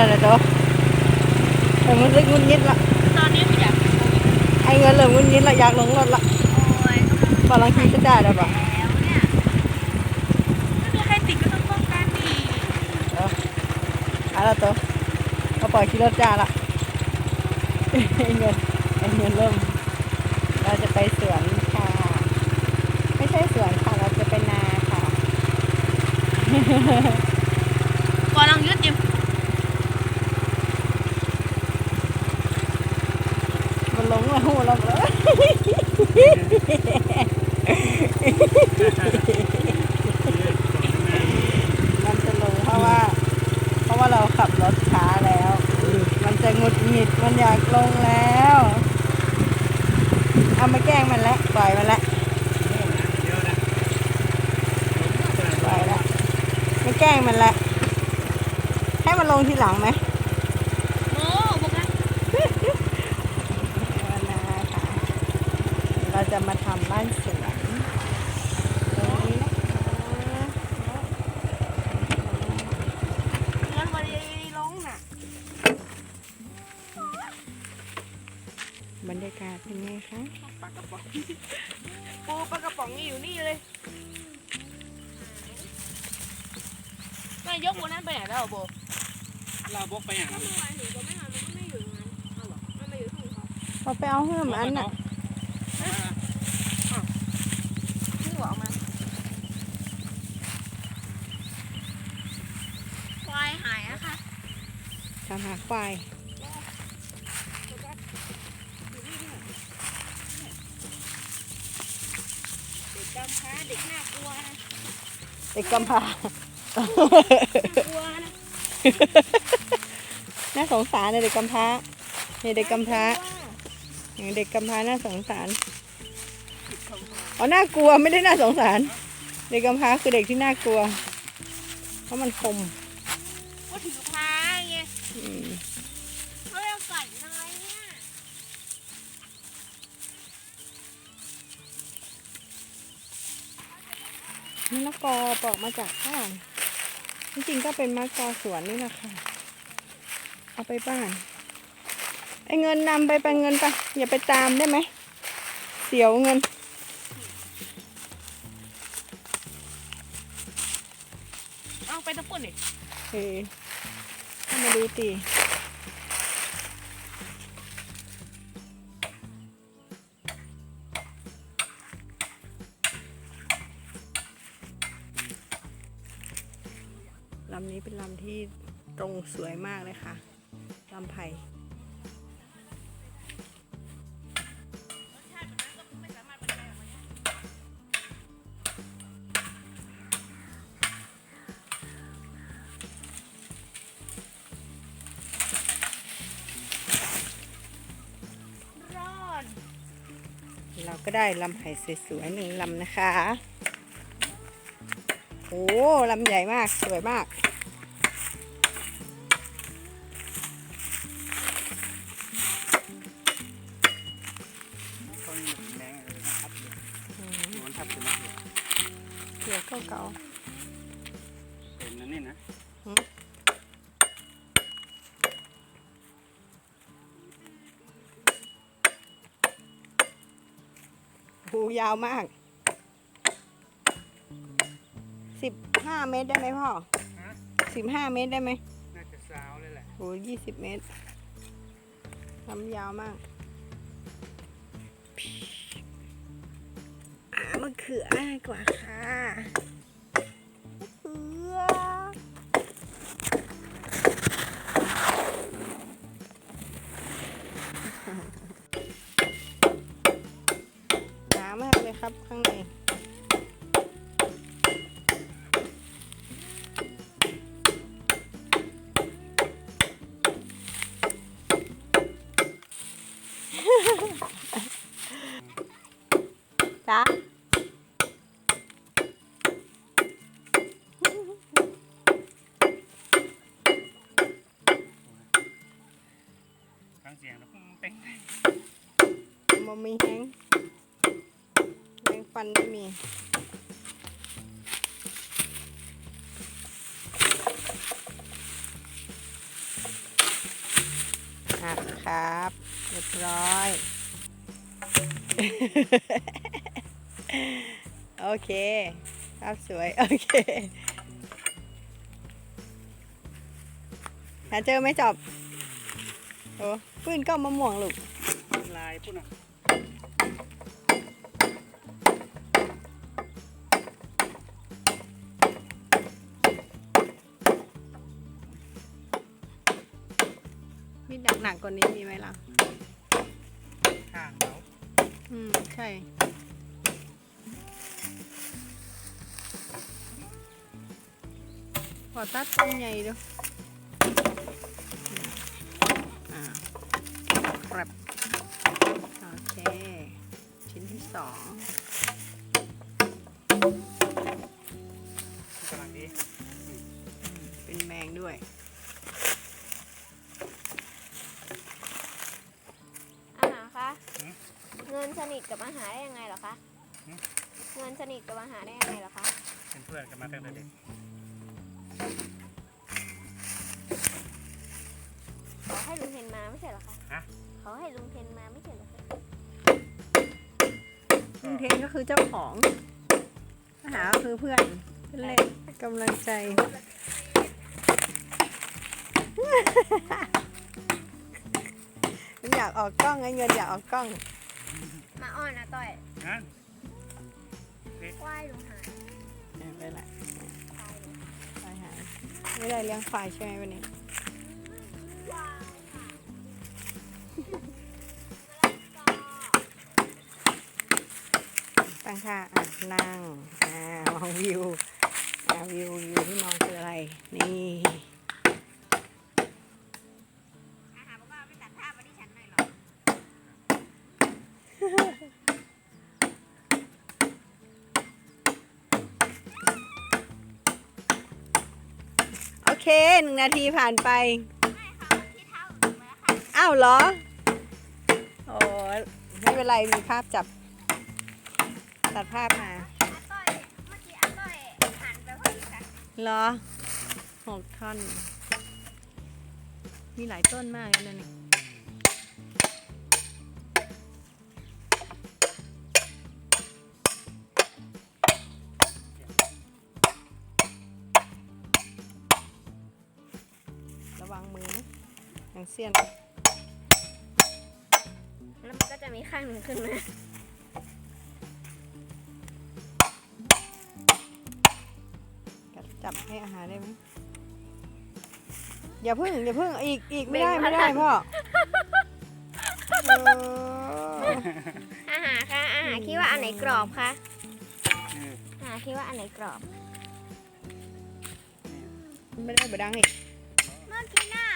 แล้วนะต๊ะแต่มันลึกงุนยิดละตอนนี้ไม่อยากไอ้เงินเหลืองุนยิดละอยากลงรถละโอ้ยบาลังคีก็ได้แล้วปะแล้วเนี่ยไม่มีใครติดก็ต้องป้องกันดิเออเอาละโต๊ะก็ปล่อยขี่รถจ้าละไอ้เงินไอ้เงินเริ่ม เราจะไปสวนค่ะ ไม่ใช่สวนค่ะ เราจะไปนาค่ะก่อนลองยืดยิ้ม มันลงมา หูเราเลยมันจะลงเพราะว่า เพราะว่าเราขับรถช้าแล้ว มันจะงุดหงิดมันอยากลงแล้ว เอามาแกล้งมันแล้วปล่อยมันแล้วปล่อยแล้วไม่แกล้งมันแล้วให้มันลงทีหลังไหม โอ้บอกนะ วันนาค่ะ เรา จะมาทำบ้านสวนตรงนี้นะคะงั้นวันนี้ลงน่ะบรรยากาศเป็นไงคะปลากระป๋องปูปลากระป๋องนี่อยู่นี่เลยแม่ยกวันนั้นไปไหนแล้วโบเราบกไปอย่างนั้นเราไปเอาเพิ่มอันน่ะ ที่หัวออกมาควายหายนะคะ ตามหาควายเด็กกำพร้าเด็กน่ากลัวนะเด็กกำพร้าน่ากลัวนะน่าสงสารเลยเด็กกำพร้าเนี่ยเด็กกำพร้าอย่างเด็กกำพร้าน่าสงสารอ๋อน่ากลัวไม่ได้น่าสงสาร เด็กกำพร้าคือเด็กที่น่ากลัว เพราะมันคม มะละกอปอกมาจากบ้านจริงๆก็เป็นมะละกอสวนนี่นะคะเอาไปบ้านไอ้เงินนำไปไปเงินไป อย่าไปตามได้ไหม เสียวเงิน เอาไปตะปุ่นดิเออให้มาดูตีำนี้เป็นลำที่ตรงสวยมากเลยค่ะลำไผ่รอดเราก็ได้ลำไผ่สวยๆหนึ่งลำนะคะ โอ้ลำใหญ่มาก สวยมาก เก่าเป็นนั่นนี่นะๆหูยาวมาก สิบห้าเมตรได้ไหมพ่อฮะสิบห้าเมตรได้ไหมน่าจะสาวเลยแหละโหยี่สิบเมตรลำยาวมากอ่ามะเขือง่ายกว่าค่ะมะ จ้าฟังเสียงแล้วเป้งมมีแห้งแมงฟันไม่มีเอะครับ เรียบร้อย โอเคภาพสวย โอเค หาเจอไหมจอบ โอ้ปืนก็มะม่วงลูกลายพุ่นอะมีหนักหนักๆกว่านี้มีไหมล่ะข้างเขาอืม ใช่ อตัดต้นใหญ่ดูอ่าครับโอเค ชิ้นที่สองกำลังดีเป็นแมงด้วย อาหารคะเงินสนิทกับอาหารได้ยังไงเหรอคะเงินสนิทกับอาหารได้ยังไงเหรอคะ เป็นเพื่อนกันมาตั้งแต่เด็ก ให้ลุงเพนมาไม่ใช่เหรอคะฮะ เขาให้ลุงเพนมาไม่ใช่เหรอคะลุงเทนก็คือเจ้าของอาหารก็คือเพื่อนเพื่อนเล่นกำลังใจ มันอยากออกกล้องไงเงินอยากออกกล้อง มาอ้อนนะต้อยงั้นไหว้ลุงหายไม่เป็นไรตายเลยไปหาไม่ได้เลี้ยงควายใช่ไหมวันนี้ ตั้งท่าอะนั่งอ่ามองวิวอ่าวิววิวที่มองคืออะไร นี่โอเคหนึ่งนาทีผ่านไปไม่เขาที่เท้าอ้าวเหรอ โอ้ไม่เป็นไร มีภาพจับ ตัดภาพมาอาต้อยเมื่อกี้อาต้อยหันไปพอดีค่ะเหรอหกท่อน มีหลายต้นมากเลยนะนี่ระวังมือนะอย่างเสี้ยน แล้วมันก็จะมีข้างหนึ่งขึ้นมา จับให้อาหารได้ไหมอย่าพึ่งอย่าพึ่งอีกอีกไม่ได้ไม่ได้พ่อเอออาหารคะอาหารคิดว่าอันไหนกรอบคะเอออาหารคิดว่าอันไหนกรอบ ไม่ได้บดังอีก เมื่อกี้หน้า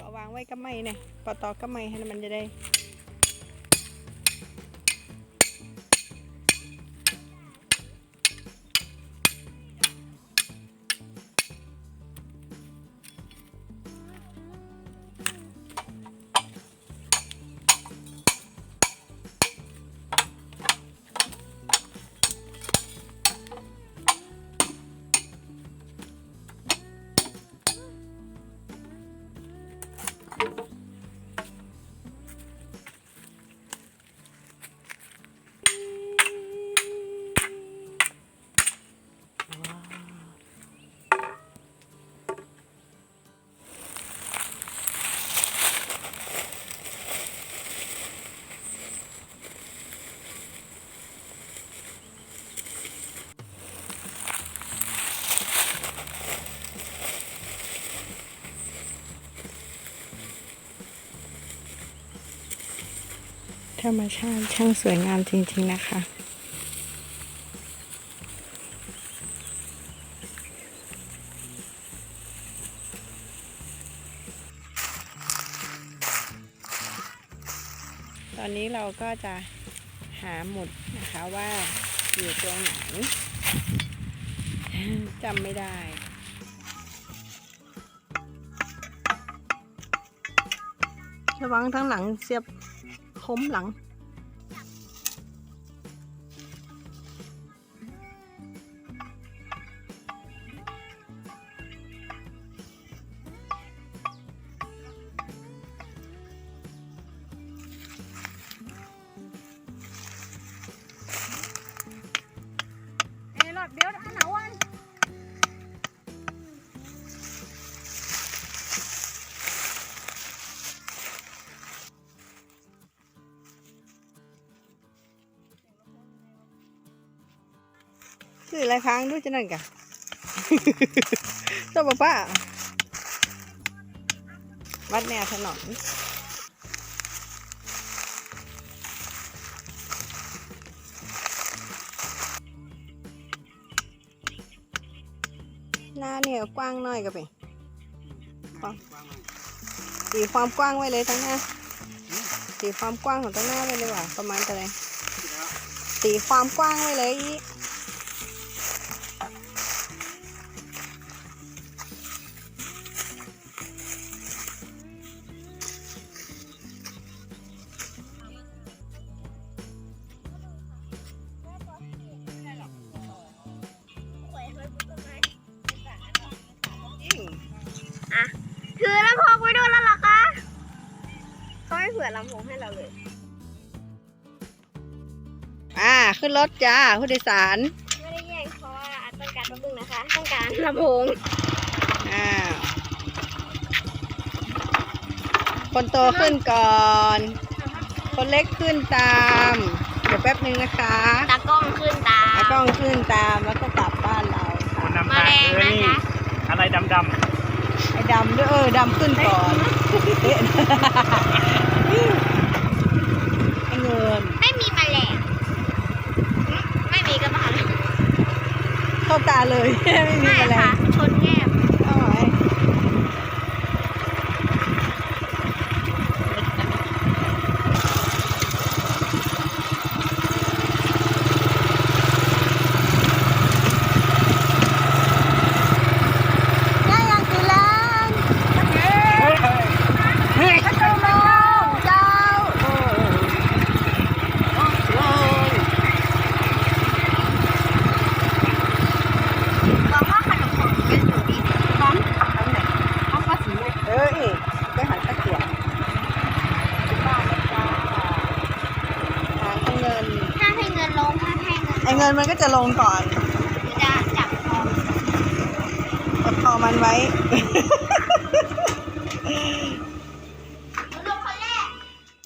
ก็วางไว้ก็ไม่เนี่ยปอตอก็ไม่ให้มันจะได้ ธรรมชาติช่างสวยงามจริงๆนะคะ ตอนนี้เราก็จะหาหมุดนะคะว่าอยู่ตรงไหนจำไม่ได้ระวังทั้งหลังเสียบ มหลัง คืออะไรพังด้วยจะนั่นกะเจ้าป้าป้าวัดแนวถนนหน้าเนี่ยกว้างหน่อยก็ไปกว้างหน่อยตีความกว้างไว้เลยทั้งหน้าตีความกว้างของทั้งหน้าไว้เลยว่ะประมาณเท่าไหร่ตีความกว้างไว้เลยอี ถือลำโพงไว้ด้วยแล้วเหรอคะเขาไม่เผื่อลำโพงให้เราเลย อ่า ขึ้นรถจ้าผู้โดยสาร ไม่ได้แย่งเพราะว่าต้องการแป๊บนึงนะคะ ต้องการลำโพงอ้าวคนโตขึ้นก่อน คนเล็กขึ้นตาม เดี๋ยวแป๊บนึงนะคะตากล้องขึ้นตาไอ้กล้องขึ้นตามแล้วก็กลับบ้านเราคค่ะนนำมาทางแรงเออนะนี่คะอะไรดำดไอ้ ดำด้วยเออดำขึ้นก่อนเอ๊ะไอ้เงินไม่มีแมลงหึไม่มีกระบาดเข้าตาเลย ไม่มีไม่อะไร ค่ะ ชนแก้ม เอาไว้ย่าอยากกินแล้วำเฮ้ยเฮ้ยเฮ้ย เจ้าลงเจ้าโอ้โอ้ย บอกว่าขนมของยังอยู่ดี พร้อมทำไหนห้องภาษีเลยเอ้ยไปหันตะเกียบบ้านเลยจ้าหาเงิน ถ้าให้เงินลงถ้าให้เงิน ไอ้เงิน มันก็จะลงก่อน จะจับทองกดคอมันไว้